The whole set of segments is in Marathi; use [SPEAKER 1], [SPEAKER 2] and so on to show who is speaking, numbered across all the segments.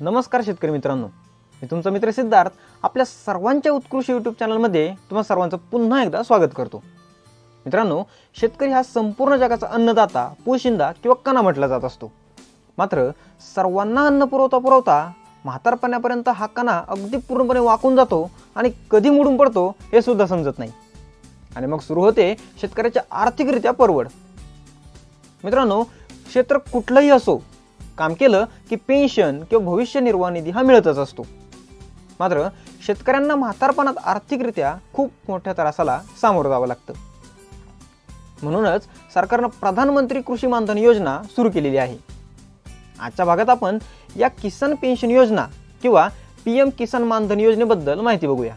[SPEAKER 1] नमस्कार शेतकरी मित्रांनो. मी तुमचा मित्र सिद्धार्थ आपल्या सर्वांच्या उत्कृष्ट यूट्यूब चॅनलमध्ये तुम्हा सर्वांचं पुन्हा एकदा स्वागत करतो. मित्रांनो शेतकरी हा संपूर्ण जगाचा अन्नदाता पोशिंदा किंवा कणा म्हटला जात असतो. मात्र सर्वांना अन्न पुरवता पुरवता म्हातारपणापर्यंत हा कणा अगदी पूर्णपणे वाकून जातो आणि कधी मोडून पडतो हे सुद्धा समजत नाही. आणि मग सुरू होते शेतकऱ्याच्या आर्थिकरित्या परवड. मित्रांनो क्षेत्र कुठलंही असो काम केलं की पेन्शन किंवा भविष्य निर्वाह निधी हा मिळतच असतो. मात्र शेतकऱ्यांना म्हातारपणात आर्थिकरित्या खूप मोठ्या त्रासाला सामोरं जावं लागतं. म्हणूनच सरकारनं प्रधानमंत्री कृषी मानधन योजना सुरू केलेली आहे. आजच्या भागात आपण या किसान पेन्शन योजना किंवा पी एम किसान मानधन योजनेबद्दल माहिती बघूया.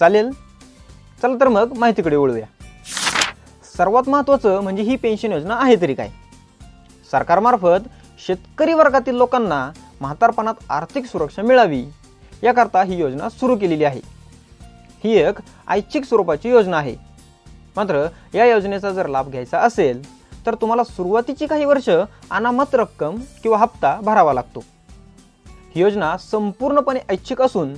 [SPEAKER 1] चालेल? चला तर मग माहितीकडे वळूया. सर्वात महत्त्वाचं म्हणजे ही पेन्शन योजना आहे तरी काय? सरकारमार्फत शेतकरी वर्गातील लोकांना म्हातारपणात आर्थिक सुरक्षा मिळावी याकरता ही योजना सुरू केलेली आहे. ही एक ऐच्छिक स्वरूपाची योजना आहे. मात्र या योजनेचा जर लाभ घ्यायचा असेल तर तुम्हाला सुरुवातीची काही वर्ष अनामत रक्कम किंवा हप्ता भरावा लागतो. ही योजना संपूर्णपणे ऐच्छिक असून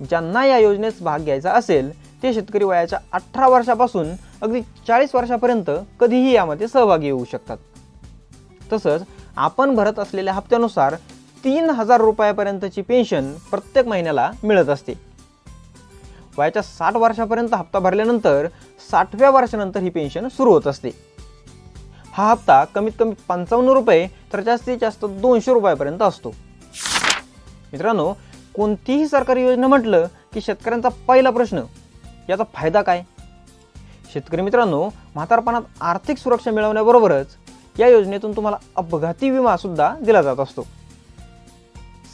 [SPEAKER 1] ज्यांना या योजनेत भाग घ्यायचा असेल ते शेतकरी वयाच्या अठरा वर्षापासून अगदी चाळीस वर्षापर्यंत कधीही यामध्ये सहभागी होऊ शकतात. तसंच आपण भरत असलेल्या हप्त्यानुसार तीन हजार रुपयापर्यंतची पेन्शन प्रत्येक महिन्याला मिळत असते. वयाच्या साठ वर्षापर्यंत हप्ता भरल्यानंतर साठव्या वर्षानंतर ही पेन्शन सुरू होत असते. हा हप्ता कमीत कमी पंचावन्न रुपये तर जास्तीत जास्त दोनशे रुपयापर्यंत असतो. मित्रांनो कोणतीही सरकारी योजना म्हटलं की शेतकऱ्यांचा पहिला प्रश्न याचा फायदा काय? शेतकरी मित्रांनो म्हातारपणात आर्थिक सुरक्षा मिळवण्याबरोबरच या योजनेतून तुम्हाला अपघाती विमा सुद्धा दिला जात असतो.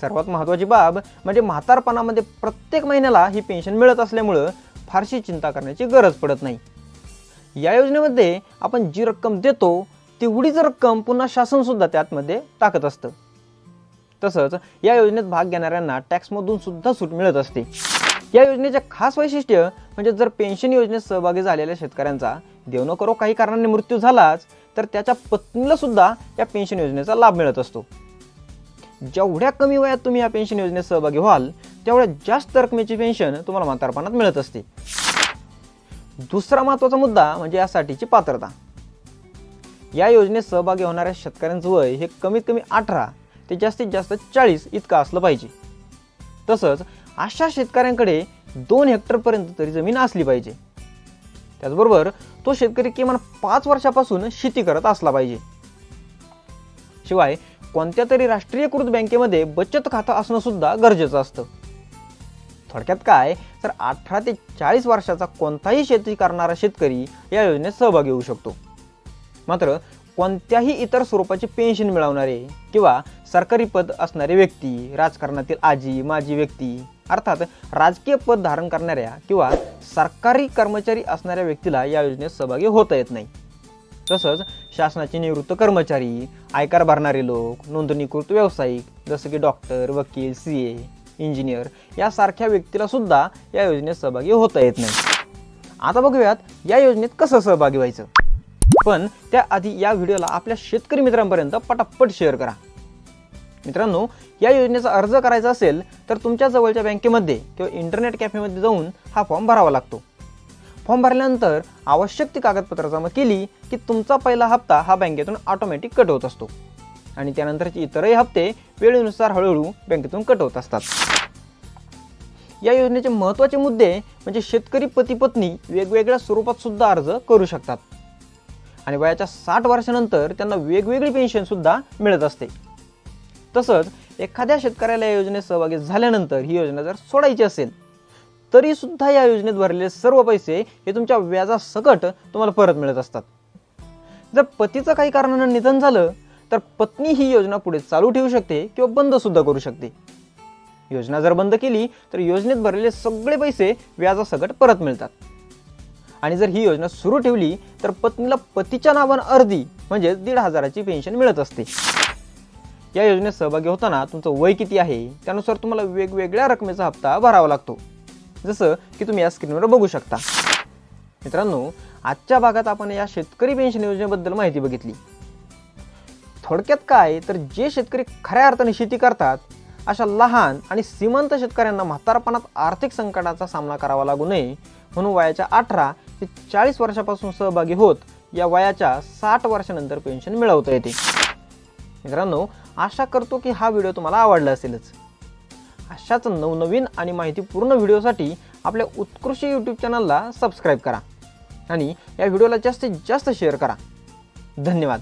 [SPEAKER 1] सर्वात महत्त्वाची बाब म्हणजे म्हातारपणामध्ये प्रत्येक महिन्याला ही पेन्शन मिळत असल्यामुळं फारशी चिंता करण्याची गरज पडत नाही. या योजनेमध्ये आपण जी रक्कम देतो तेवढीच रक्कम पुन्हा शासनसुद्धा त्यातमध्ये टाकत असतं. तसंच या योजनेत भाग घेणाऱ्यांना टॅक्समधून सुद्धा सूट मिळत असते. या योजनेचे खास वैशिष्ट्य म्हणजे जर पेन्शन योजनेत सहभागी झालेल्या शेतकऱ्यांचा देव करो काही कारणाने मृत्यू झालाच तर त्याच्या पत्नीला सुद्धा या पेन्शन योजनेचा लाभ मिळत असतो. जेवढ्या कमी वयात तुम्ही या पेन्शन योजनेत सहभागी व्हाल तेवढ्या जास्त रकमेची पेन्शन तुम्हाला म्हातारपणात मिळत असते. दुसरा महत्त्वाचा मुद्दा म्हणजे यासाठीची पात्रता. या योजनेत सहभागी होणाऱ्या शेतकऱ्यांचं वय हे कमीत कमी अठरा ते जास्तीत जास्त चाळीस इतकं असलं पाहिजे. तसंच अशा शेतकऱ्यांकडे दोन हेक्टरपर्यंत तरी जमीन असली पाहिजे. त्याचबरोबर तो शेतकरी किमान पाच वर्षापासून शेती करत असला पाहिजे. शिवाय कोणत्या तरी राष्ट्रीयकृत बँकेमध्ये बचत खातं असणं सुद्धा गरजेचं असतं. थोडक्यात काय? तर अठरा ते चाळीस वर्षाचा कोणताही शेती करणारा शेतकरी या योजनेत सहभागी होऊ शकतो. मात्र कोणत्याही इतर स्वरूपाची पेन्शन मिळवणारे किंवा सरकारी पद असणारे व्यक्ती राजकारणातील आजी माजी व्यक्ती अर्थात राजकीय पद धारण करणाऱ्या किंवा सरकारी कर्मचारी असणाऱ्या व्यक्तीला या योजनेत सहभागी होता येत नाही. तसंच शासनाचे निवृत्त कर्मचारी आयकर भरणारे लोक नोंदणीकृत व्यावसायिक जसं की डॉक्टर वकील सी ए इंजिनियर यासारख्या व्यक्तीला सुद्धा या योजनेत सहभागी होता येत नाही. आता बघूयात या योजनेत कसं सहभागी व्हायचं? पण त्याआधी या व्हिडिओला आपल्या शेतकरी मित्रांपर्यंत पटापट शेअर करा. मित्रांनो या योजनेचा अर्ज करायचा असेल तर तुमच्या जवळच्या बँकेमध्ये किंवा इंटरनेट कॅफेमध्ये जाऊन हा फॉर्म भरावा लागतो. फॉर्म भरल्यानंतर आवश्यक ती कागदपत्र जमा केली की तुमचा पहिला हप्ता हा बँकेतून ऑटोमॅटिक कट होत असतो. आणि त्यानंतरचे इतरही हप्ते वेळेनुसार हळूहळू बँकेतून कट होत असतात. या योजनेचे महत्त्वाचे मुद्दे म्हणजे शेतकरी पती पत्नी वेगवेगळ्या स्वरूपात सुद्धा अर्ज करू शकतात. आणि वयाच्या साठ वर्षानंतर त्यांना वेगवेगळी पेन्शनसुद्धा मिळत असते. तसंच एखाद्या शेतकऱ्याला या योजनेत सहभागी झाल्यानंतर ही योजना जर सोडायची असेल तरीसुद्धा या योजनेत भरलेले सर्व पैसे हे तुमच्या व्याजासकट तुम्हाला परत मिळत असतात. जर पतीचं काही कारणानं निधन झालं तर पत्नी ही योजना पुढे चालू ठेवू शकते किंवा बंद सुद्धा करू शकते. योजना जर बंद केली तर योजनेत भरलेले सगळे पैसे व्याजासकट परत मिळतात. आणि जर ही योजना सुरू ठेवली तर पत्नीला पतीच्या नावानं अर्धी म्हणजे दीड हजाराची पेन्शन मिळत असते. या योजनेत सहभागी होताना तुमचं वय किती आहे? त्यानुसार तुम्हाला वेगवेगळ्या रकमेचा हप्ता भरावा लागतो. जसं की तुम्ही या स्क्रीनवर बघू शकता. मित्रांनो आजच्या भागात आपण या शेतकरी पेन्शन योजनेबद्दल माहिती बघितली. थोडक्यात काय? तर जे शेतकरी खऱ्या अर्थाने शेती करतात अशा लहान आणि श्रीमंत शेतकऱ्यांना म्हातारपणात आर्थिक संकटाचा सामना करावा लागू नये. म्हणून वयाच्या अठरा ते चाळीस वर्षापासून सहभागी होत या वयाच्या साठ वर्षानंतर पेन्शन मिळवता येते. मित्रांनो आशा करतो की हा व्हिडिओ तुम्हाला आवडला असेलच. अशाच नवनवीन आणि माहितीपूर्ण व्हिडिओसाठी आपल्या उत्कृष्ट यूट्यूब चॅनलला सबस्क्राईब करा आणि या व्हिडिओला जास्तीत जास्त शेअर करा. धन्यवाद.